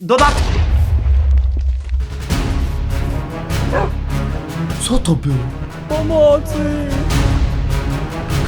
Dodatki! Co to było? Pomocy!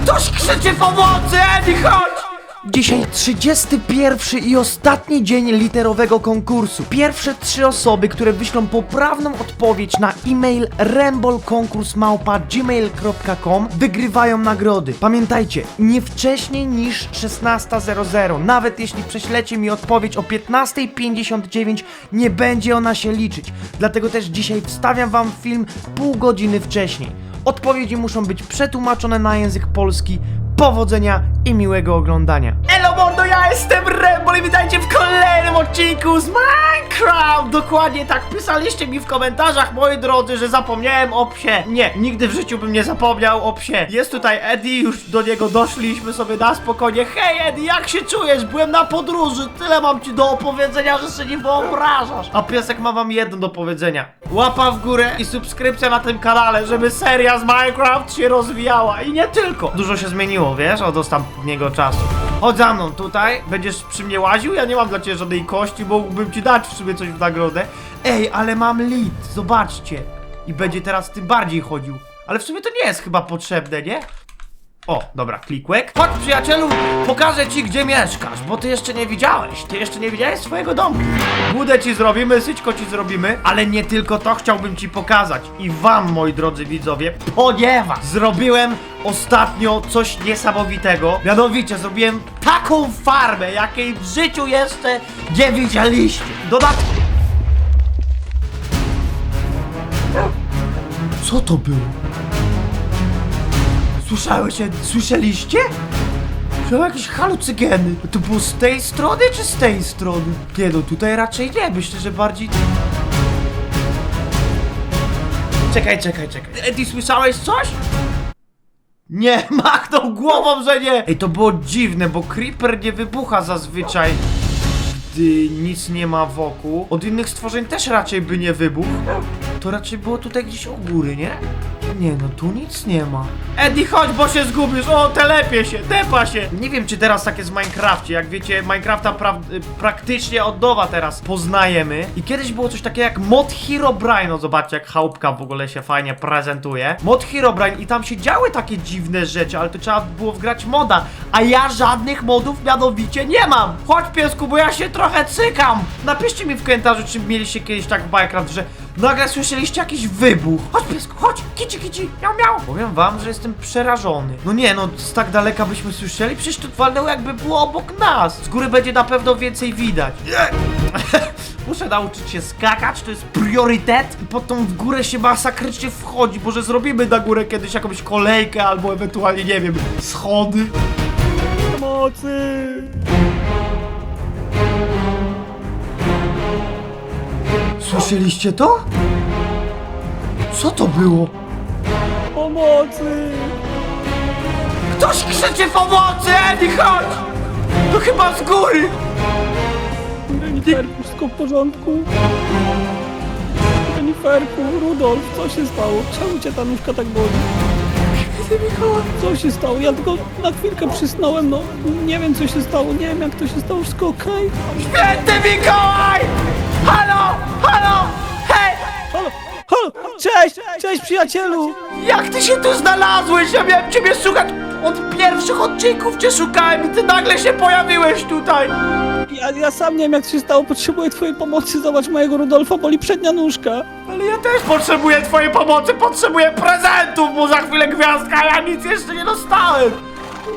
Ktoś krzyczy pomocy, Edi, chodź! Dzisiaj 31 i ostatni dzień literowego konkursu. Pierwsze trzy osoby, które wyślą poprawną odpowiedź na e-mail rambolkonkursmałpa.gmail.com wygrywają nagrody. Pamiętajcie, nie wcześniej niż 16.00. Nawet jeśli prześlecie mi odpowiedź o 15.59, nie będzie ona się liczyć. Dlatego też dzisiaj wstawiam wam film pół godziny wcześniej. Odpowiedzi muszą być przetłumaczone na język polski. Powodzenia i miłego oglądania. Elo mordo, ja jestem Rembol i witajcie w kolejnym odcinku z Minecraft! Dokładnie tak pisaliście mi w komentarzach, moi drodzy, że zapomniałem o psie. Nie, nigdy w życiu bym nie zapomniał o psie. Jest tutaj Eddie, już do niego doszliśmy sobie na spokojnie. Hej Eddie, jak się czujesz? Byłem na podróży, tyle mam ci do opowiedzenia, że sobie nie wyobrażasz. A piesek ma wam jedno do powiedzenia. Łapa w górę i subskrypcja na tym kanale, żeby seria z Minecraft się rozwijała. I nie tylko. Dużo się zmieniło, wiesz, od ostatniego czasu. Chodź za mną tutaj, będziesz przy mnie łaził, ja nie mam dla ciebie żadnej kości, mógłbym ci dać w sumie coś w nagrodę. Ej, ale mam lit, zobaczcie. I będzie teraz tym bardziej chodził. Ale w sumie to nie jest chyba potrzebne, nie? O, dobra, klikłek. Chodź przyjacielu, pokażę ci gdzie mieszkasz, bo ty jeszcze nie widziałeś, ty jeszcze nie widziałeś swojego domu. Budę ci zrobimy, syćko ci zrobimy, ale nie tylko to chciałbym ci pokazać i wam, moi drodzy widzowie, ponieważ zrobiłem ostatnio coś niesamowitego. Mianowicie zrobiłem taką farmę, jakiej w życiu jeszcze nie widzieliście. Dodatki. Co to było? Słyszałeś, słyszeliście? To jakieś halucygeny. To było z tej strony czy z tej strony? Nie no, tutaj raczej nie, myślę, że bardziej... Czekaj, czekaj, czekaj. Eddie, słyszałeś coś? Nie, machnął głową, że nie! Ej, to było dziwne, bo Creeper nie wybucha zazwyczaj, gdy nic nie ma wokół. Od innych stworzeń też raczej by nie wybuchł. To raczej było tutaj gdzieś u góry, nie? Nie no, tu nic nie ma. Eddie, chodź, bo się zgubisz! O, telepie się, tepa się! Nie wiem, czy teraz tak jest w Minecrafcie. Jak wiecie, Minecrafta pra praktycznie od nowa teraz poznajemy. I kiedyś było coś takiego jak Mod Herobrine. No zobaczcie, jak chałupka w ogóle się fajnie prezentuje. Mod Herobrine i tam się działy takie dziwne rzeczy, ale to trzeba było wgrać moda. A ja żadnych modów mianowicie nie mam. Chodź, piesku, bo ja się trochę cykam. Napiszcie mi w komentarzu, czy mieliście kiedyś tak w Minecraft, że nagle słyszeliście jakiś wybuch. Chodź, piesku, chodź, kici, kici, miał, miał. Powiem wam, że jestem przerażony. No nie, no z tak daleka byśmy słyszeli, przecież to walnęło jakby było obok nas. Z góry będzie na pewno więcej widać. Muszę nauczyć się skakać, to jest priorytet i potem w górę się masakrycznie wchodzi, może zrobimy na górę kiedyś jakąś kolejkę albo ewentualnie, nie wiem, schody. Pomocy! Słyszeliście to? Co to było? Pomocy! Ktoś krzyczy pomocy, Eddie, chodź! To chyba z góry! Reniferku, wszystko w porządku? Reniferku, Rudolf, co się stało? Czemu cię ta nóżka tak boli? Co się stało? Ja tylko na chwilkę przysnąłem, no nie wiem co się stało, nie wiem jak to się stało, wszystko okej? Święty Mikołaj! Halo! Halo! Hej! Cześć, cześć przyjacielu! Jak ty się tu znalazłeś? Ja miałem ciebie szukać od pierwszych odcinków cię szukałem i ty nagle się pojawiłeś tutaj! Ja, ja sam nie wiem jak to się stało, potrzebuję twojej pomocy, zobacz mojego Rudolfa, boli przednia nóżka. Ale ja też potrzebuję twojej pomocy, potrzebuję prezentów, bo za chwilę gwiazdka, ja nic jeszcze nie dostałem!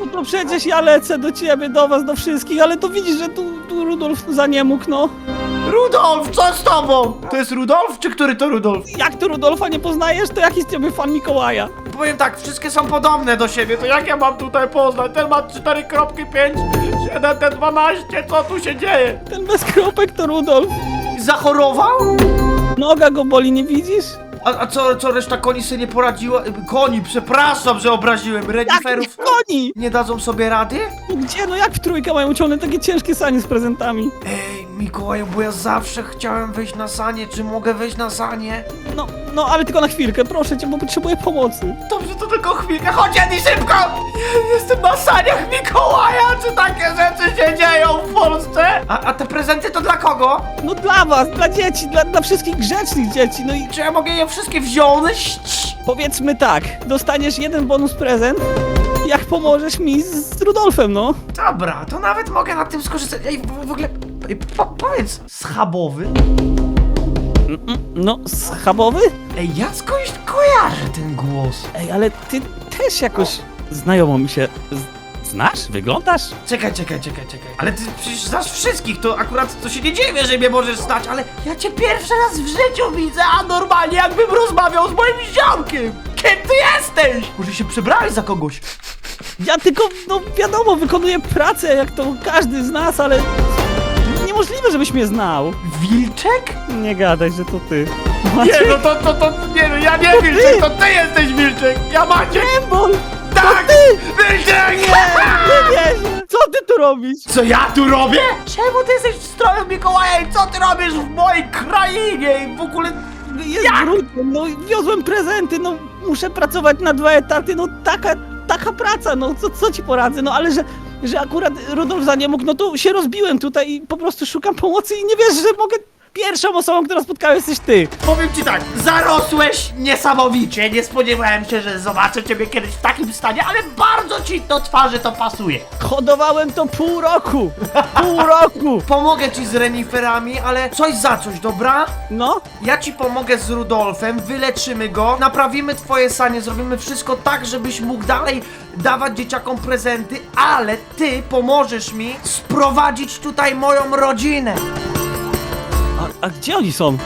No to przecież ja lecę do ciebie, do was, do wszystkich, ale to widzisz, że tu, tu Rudolf za nie mógł, no. Rudolf, co z tobą? To jest Rudolf, czy który to Rudolf? Jak ty Rudolfa nie poznajesz, to jaki z ciebie fan Mikołaja? Powiem tak, wszystkie są podobne do siebie, to jak ja mam tutaj poznać? Ten ma 4.5, 7, ten 12, co tu się dzieje? Ten bez kropek to Rudolf. Zachorował? Noga go boli, nie widzisz? A, a co, co reszta koni sobie nie poradziła? Koni, przepraszam, że obraziłem. Reniferów Jakich koni? nie dadzą sobie rady? No Gdzie, no jak w trójkę mają ciągle takie ciężkie sanie z prezentami? Ej, Mikołaju, bo ja zawsze chciałem wejść na sanie. Czy mogę wejść na sanie? No, no, ale tylko na chwilkę, proszę cię, bo potrzebuję pomocy. Dobrze, to tylko chwilkę. Chodź, Andy, szybko! Jestem na saniach Mikołaja! Czy takie rzeczy się dzieją w Polsce? A, a te prezenty to dla kogo? No dla was, dla dzieci, dla, dla wszystkich grzecznych dzieci, no i Czy ja mogę je wszystkie wziąć? powiedzmy tak, dostaniesz jeden bonus prezent, jak pomożesz mi z, z Rudolfem, no. Dobra, to nawet mogę na tym skorzystać. Ej, w, w ogóle, ej, powiedz, schabowy? No, schabowy? Ej, ja skądś kojarzę ten głos. Ej, ale ty też jakoś znajomo mi się z, znasz? Wyglądasz? Czekaj, czekaj, czekaj, czekaj. Ale ty przecież znasz wszystkich, to akurat to się nie dziwię, że mnie możesz stać, ale ja cię pierwszy raz w życiu widzę, a normalnie jakbym rozmawiał z moim ziomkiem. Kim ty jesteś? Może się przebrałeś za kogoś? Ja tylko, no wiadomo, wykonuję pracę jak to każdy z nas, ale niemożliwe, żebyś mnie znał. Wilczek? Nie gadaj, że to ty. Nie, Maciek no to, to, to, nie no, ja nie To Wilczek, ty! to ty jesteś Wilczek. Ja Maciek. Embol! Tak! ty! Wilczek! Nie, nie wierzę! Co ty tu robisz? Co ja tu robię? Czemu ty jesteś w stroju Mikołaja i co ty robisz w mojej krainie i w ogóle... Jest grudny, no wiozłem prezenty, no muszę pracować na dwa etaty, no taka, taka praca, no co, co ci poradzę, no ale że, że akurat Rudolf za nie mógł, no to się rozbiłem tutaj i po prostu szukam pomocy i nie wiesz, że mogę pierwszą osobą, którą spotkałem jesteś ty. Powiem ci tak, zarosłeś niesamowicie. Nie spodziewałem się, że zobaczę ciebie kiedyś w takim stanie, ale bardzo ci do twarzy to pasuje. Hodowałem to pół roku, pół roku. Pomogę ci z reniferami, ale coś za coś, dobra? No, Ja ci pomogę z Rudolfem, wyleczymy go, naprawimy twoje sanie, zrobimy wszystko tak, żebyś mógł dalej dawać dzieciakom prezenty, ale ty pomożesz mi sprowadzić tutaj moją rodzinę. A, gdzie oni są?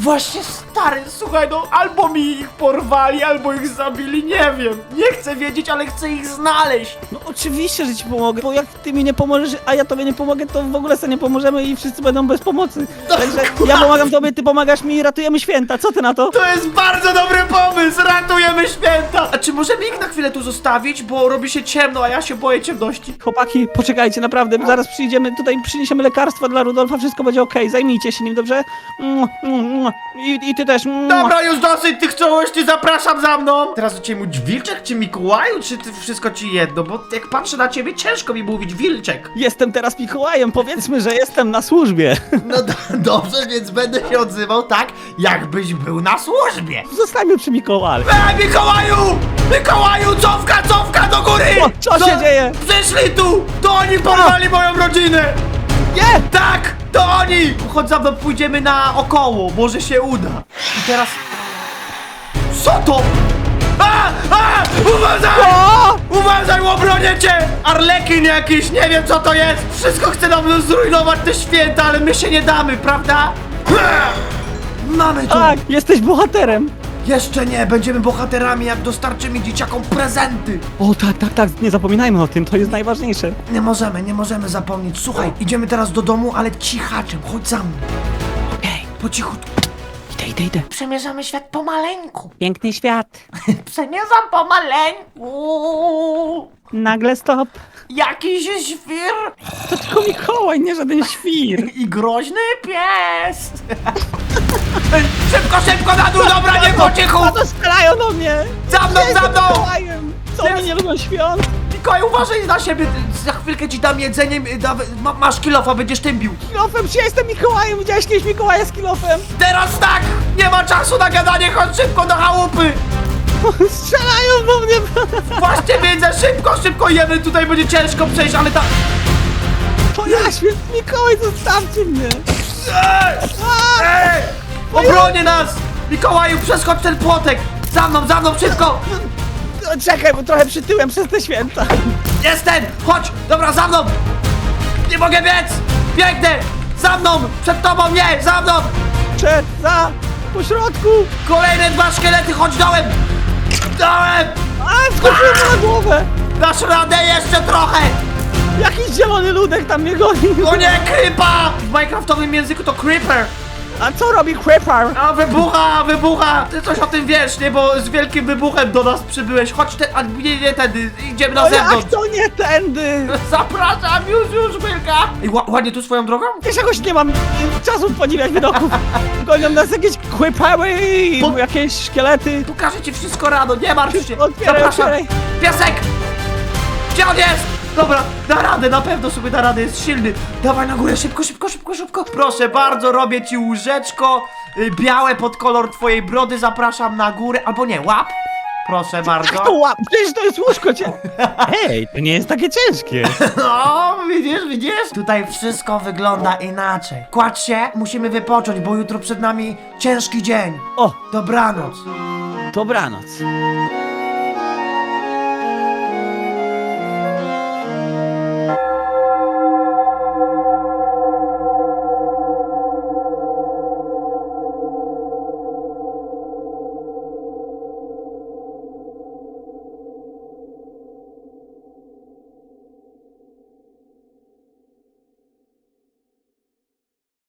Właśnie stary, słuchaj, no albo mi ich porwali, albo ich zabili, nie wiem. Nie chcę wiedzieć, ale chcę ich znaleźć. No oczywiście, że ci pomogę, bo jak ty mi nie pomożesz, a ja tobie nie pomogę, to w ogóle sobie nie pomożemy i wszyscy będą bez pomocy. Także ja pomagam tobie, ty pomagasz mi i ratujemy święta, co ty na to? To jest bardzo dobry pomysł, ratujemy święta. A czy możemy ich na chwilę tu zostawić, bo robi się ciemno, a ja się boję ciemności. Chłopaki, poczekajcie, naprawdę, zaraz przyjdziemy, tutaj przyniesiemy lekarstwa dla Rudolfa, wszystko będzie okej, zajmijcie się nim, dobrze? Mm, mm, mm. I, I ty też. Dobra, już dosyć tych czołości, zapraszam za mną! Teraz do ciebie mówić Wilczek czy Mikołaju, czy ty wszystko ci jedno? Bo jak patrzę na ciebie, ciężko mi mówić Wilczek. Jestem teraz Mikołajem, powiedzmy, że jestem na służbie. No do, dobrze, więc będę się odzywał tak, jakbyś był na służbie. Zostańmy przy Mikołaju. E, Mikołaju! Mikołaju, cofka, cofka do góry! O, co się dzieje? Przyszli tu! To oni porwali moją rodzinę! Nie! To oni! Chodź za mną, pójdziemy na około, może się uda. I teraz... Co to? A! A! Uważaj! O! Uważaj, obronię cię! Arlekin jakiś, nie wiem co to jest! Wszystko chce nam zrujnować te święta, ale my się nie damy, prawda? Mamy to! Tak, jesteś bohaterem. Jeszcze nie, będziemy bohaterami, jak dostarczymy dzieciakom prezenty! O tak, tak, tak, nie zapominajmy o tym, to jest najważniejsze. Nie możemy, nie możemy zapomnieć. Słuchaj, idziemy teraz do domu, ale cichaczem, chodź za mną. Okej, Po cichutku. idę, idę, idę. Przemierzamy świat pomaleńku. Piękny świat. Przemierzam pomaleńku. Nagle stop. Jakiś świr To tylko Mikołaj, nie żaden świr. i groźny pies. szybko, szybko na dół, dobra, nie po cichu. A to strzelają do mnie! Za mną, za mną. Co oni nie lubią świąt? Mikołaj, uważaj na siebie. Za chwilkę ci dam jedzenie. Da, ma, masz kilofa, będziesz tym bił. Kilofem, czy ja jestem Mikołajem? Widziałeś kiedyś Mikołaja z kilofem? Teraz tak, nie ma czasu na gadanie, chodź szybko do chałupy. Strzelają do mnie! Właśnie wiedzę, szybko, szybko jemy, tutaj będzie ciężko przejść, ale ta... To ja, święty Mikołaj, zostawcie mnie! Ej! Ej! Obronię nas! Mikołaju, przeskocz ten płotek! Za mną, za mną, szybko! No, czekaj, bo trochę przytyłem przez te święta. Jestem! Chodź! Dobra, za mną! Nie mogę biec! Biegnę! Za mną! Przed tobą, nie! Za mną! Przed, za, po środku! Kolejne dwa szkielety, chodź dołem! Dołem! A, skoczyłem na głowę! Dasz radę jeszcze trochę! Jakiś zielony ludek tam mnie goni. O nie, krypa! W minecraftowym języku to creeper! A co robi Creeper? A wybucha, wybucha! Ty coś o tym wiesz, nie? Bo z wielkim wybuchem do nas przybyłeś. Chodź te, a nie, nie tędy, idziemy na zewnątrz. jak to nie tędy? Zapraszam, już, już, Wilka! I ła- ładnie tu swoją drogą? Wiesz, jakoś nie mam y, czasu podziwiać widoków. Gonią nas jakieś Creepery i jakieś szkielety. Pokażę ci wszystko rano, nie martw się! Otwieraj, Zapraszam! otwieraj. Piasek! Gdzie on jest? Dobra, da radę, na pewno sobie da radę, jest silny. Dawaj na górę, szybko, szybko, szybko, szybko. Proszę bardzo, robię ci łóżeczko y, białe pod kolor twojej brody, zapraszam na górę. Albo nie, łap. Proszę bardzo. to łap? Przecież to jest łóżko cię. Hej, to nie jest takie ciężkie. No, widzisz, widzisz? Tutaj wszystko wygląda inaczej. Kładź się, musimy wypocząć, bo jutro przed nami ciężki dzień. O, Dobranoc. dobranoc.